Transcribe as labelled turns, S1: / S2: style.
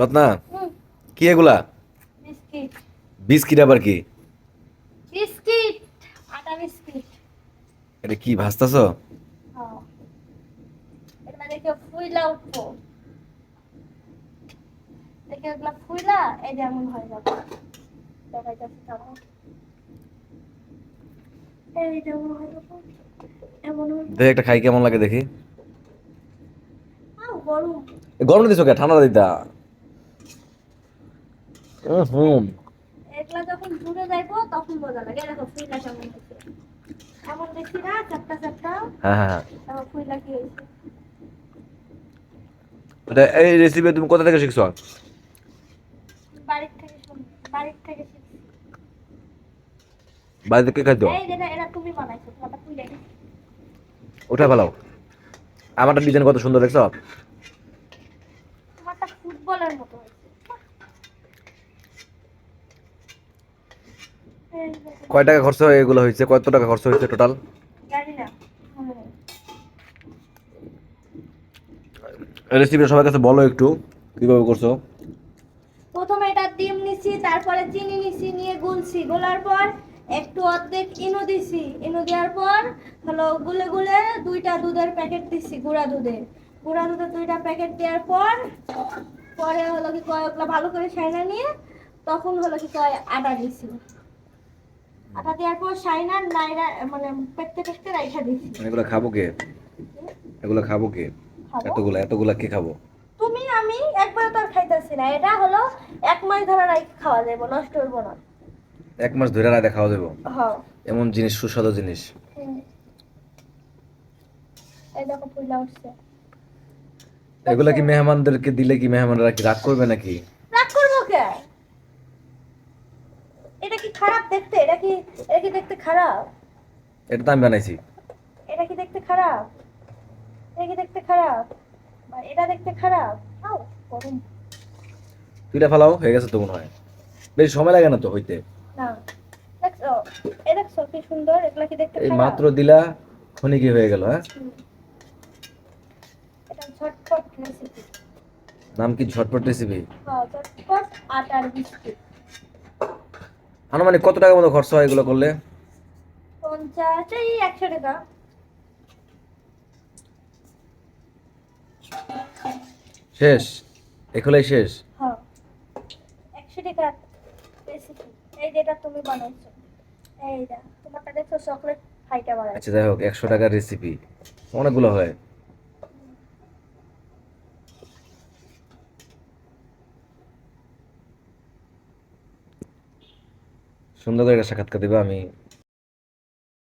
S1: রত্না কি এগুলা?
S2: বিস্কিট।
S1: আবার কি?
S2: বিস্কিট আটা বিস্কিট।
S1: এটা কি ভাজতাছ?
S2: হ্যাঁ। দেখে দেখে
S1: একটা খাই কেমন লাগে দেখি।
S2: গরম।
S1: গরম দিছো কে? ঠান্ডা দিতা। হুম
S2: এগুলা যখন দূরে যাইবো তখন বোঝা লাগে দেখো ফুইলা কেমন হচ্ছে এমন দেখছি না চারটা চারটা
S1: হ্যাঁ হ্যাঁ হ্যাঁ।
S2: ফুইলা কি হয়েছে
S1: এই রেসিপি তুমি কোথা থেকে শিখছো?
S2: বাড়ির থেকে বাড়ির থেকে শিখছি।
S1: বাড়িতে কে খাইতো?
S2: এই যেটা এটা তুমি বানাইছো তোমারটা তুলে নিই।
S1: উঠে আমারটা ডিজাইন কত সুন্দর দেখছ?
S2: তোমারটা ফুটবলের মতো হয়েছে এই দেখো,
S1: কয় টাকা খরচ হয়ে এগুলো হয়েছে? কত টাকা খরচ হয়েছে টোটাল। রেসিপি সবার কাছে বলো একটু কীভাবে করছ?
S2: প্রথমে এটা ডিম নিছি তারপরে চিনি নিছি নিয়ে গুলছি। গোলার পর একটু অর্ধেক ইনো দিছি। ইনো দেওয়ার পর হলো গুলে গুলে দুইটা দুধের প্যাকেট দিছি গুঁড়া দুধের গুঁড়া দুধের দুইটা প্যাকেট দেওয়ার পর পরে হলো কি কয় ওগুলা ভালো করে সাইনা নিয়ে তখন হলো কি কয় আটা দিছি। আটা দেওয়ার পর সাইনার নাইরা মানে পেটতে পেটতে রাইখা দিছি
S1: এগুলো খাব কে? এগুলো খাব কে?
S2: খাব?
S1: এতগুলা এতগুলা কে খাব?
S2: তুমি আমি একবার তো আর খাইতেছি না। এটা হলো এক মাস ধরে রাইখে খাওয়া যাবে নষ্ট হইব না।
S1: এক মাস ধরে খাওয়া যাব
S2: হ্যাঁ
S1: এমন জিনিস সুস্বাদু জিনিস।
S2: এই দেখো ফুলা উঠছে।
S1: এগুলা কি মেহমানদেরকে দিলে কি মেহমানরা কি রাগ করবে নাকি
S2: রাগ করব কে এটা কি খারাপ দেখতে? এটা কি এটা কি দেখতে খারাপ?
S1: এটা তো আমি বানাইছি।
S2: এটা কি দেখতে খারাপ? এটা কি দেখতে খারাপ? এটা দেখতে খারাপ? আও গরম।
S1: তুইটা ফেলাও হয়ে গেছে তো মনে হয়। বেশি সময় লাগে না তো হইতে।
S2: না। দেখছ এই দেখছ কি সুন্দর এগুলা কি দেখতে
S1: এই মাত্র দিলা ক্ষণিকি হয়ে গেল হ্যাঁ?
S2: এটা ঝটপট রেসিপি
S1: নাম কি ঝটপট রেসিপি
S2: হ্যাঁ ঝটপট আটার বিস্কুট।
S1: আনুমানিক কত টাকা মতো খরচ হয় এগুলো করলে?
S2: পঞ্চাশ এই একশো টাকা।
S1: শেষ? এগুলোই শেষ?
S2: হ্যাঁ। একশো টাকা এই যেটা তুমি বানাইছো। এইটা তোমারটা দেখছ চকলেট বানাই
S1: আচ্ছা যাই হোক একশো টাকার রেসিপি অনেকগুলো হয়। সুন্দর করে একটা সাক্ষাৎকার দেবে আমি